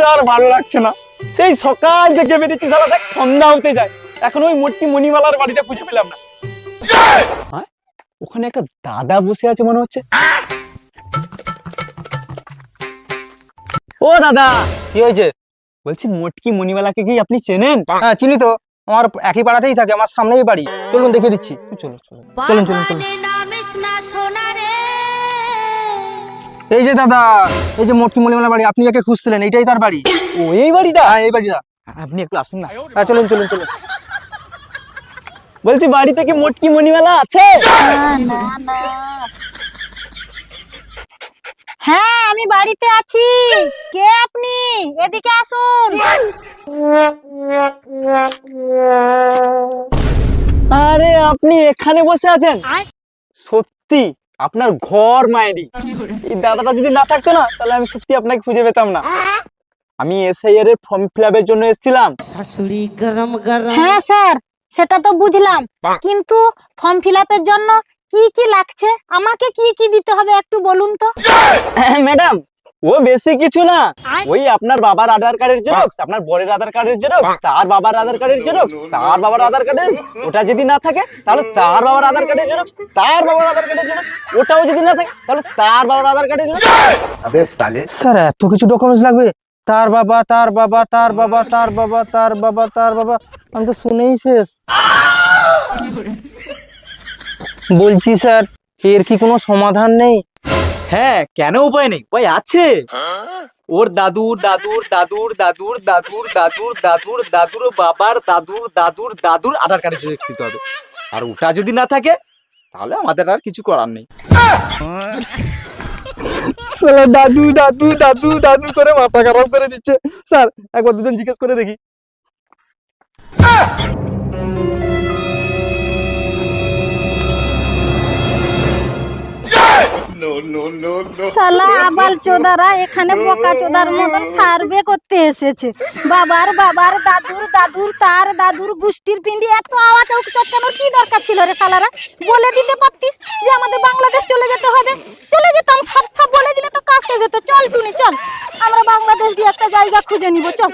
দূর আর ভালো লাগছে না। সেই সকাল থেকে বেরিয়েছি সালা দেখ সন্ধ্যা হতে যায়। এখন ওই মোটকি মণিমালার বাড়িটা খুঁজে পেলাম না। হ্যাঁ? ওখানে একটা দাদা বসে আছে মনে হচ্ছে। ও দাদা কি হয়েছে? বলছি মোটকি মণিমালাকে কি আপনি চেনেন? হ্যাঁ চিনি তো। আমার একই পাড়াতেই থাকে আমার সামনেই বাড়ি। চলুন দেখে দিচ্ছি। চলো চলো চলুন চলুন চলুন। এই যে দাদা এই যে মোটকি মলিমালা বাড়ি আপনি যাকে খুঁজছিলেন এইটাই তার বাড়ি? ও এই বাড়িটা? হ্যাঁ এই বাড়িটা। আপনি একটু আসুন না। হ্যাঁ চলুন চলুন চলুন। বলছি বাড়িতে কি মোটকি মণিমালা আছে? হ্যাঁ আমি বাড়িতে আছি। কে আপনি? এদিকে আসুন। আরে আপনি এখানে বসে আছেন? সত্যি? আপনার ঘর মায়েরই এই দাদাটা যদি না থাকতো না তাহলে আমি সত্যি আপনাকে খুঁজে পেতাম না। আমি এসআইআর এর ফর্ম ফিল আপের জন্য এসেছিলাম। শাশুড়ি গরম গরম। হ্যাঁ স্যার সেটা তো বুঝলাম। কিন্তু ফর্ম ফিল আপের জন্য কি কি লাগছে? আমাকে কি কি দিতে হবে একটু বলুন তো? ম্যাডাম ও বেশি কিছু না। ওই আপনার বাবার আধার কার্ডের জেরক্স আপনার বরের আধার কার্ডের জেরক্স তার বাবার আধার কার্ডের জেরক্স তার বাবার আধার কার্ডের ওটা যদি না থাকে তাহলে তার বাবার আধার কার্ডের জেরক্স তার বাবার আধার কার্ডের জেরক্স ওটাও যদি না থাকে তাহলে তার বাবার আধার কার্ডের জেরক্স। স্যার এত কিছু ডকুমেন্টস লাগবে? তার বাবা তার বাবা তার বাবা তার বাবা তার বাবা তার বাবা আমি তো শুনেই শেষ। বলছি স্যার এর কি কোনো সমাধান নেই? হ্যাঁ কেন উপায় নেই? উপায় আছে। ওর দাদুর দাদুর দাদুর দাদুর দাদুর দাদুর দাদুর দাদুর বাবার দাদুর দাদুর দাদুর আধার কার্ডে দিতে হবে। আর ওটা যদি না থাকে, তাহলে আমাদের আর কিছু করার নেই। দাদু দাদু দাদু দাদু করে মাথা খারাপ করে দিচ্ছে। স্যার, একবার দুজন জিজ্ঞেস করে দেখি। শালা আবাল চোদারা এখানে বোকা চোদার মতন সার্ভে করতে এসেছে। বাবার বাবার দাদুর দাদুর তার দাদুর গোষ্ঠীর পিন্ডি এত আওয়াজ চটকানোর কি দরকার ছিল রে শালারা? বলে দিতে পারতিস যে আমাদের বাংলাদেশ চলে যেতে হবে? চলে যেতাম সাপ সাপ বলে দিলে তো কাছে যেত চল টুনি চল। আমরা বাংলাদেশ দিয়ে একটা জায়গা খুঁজে নিব চল।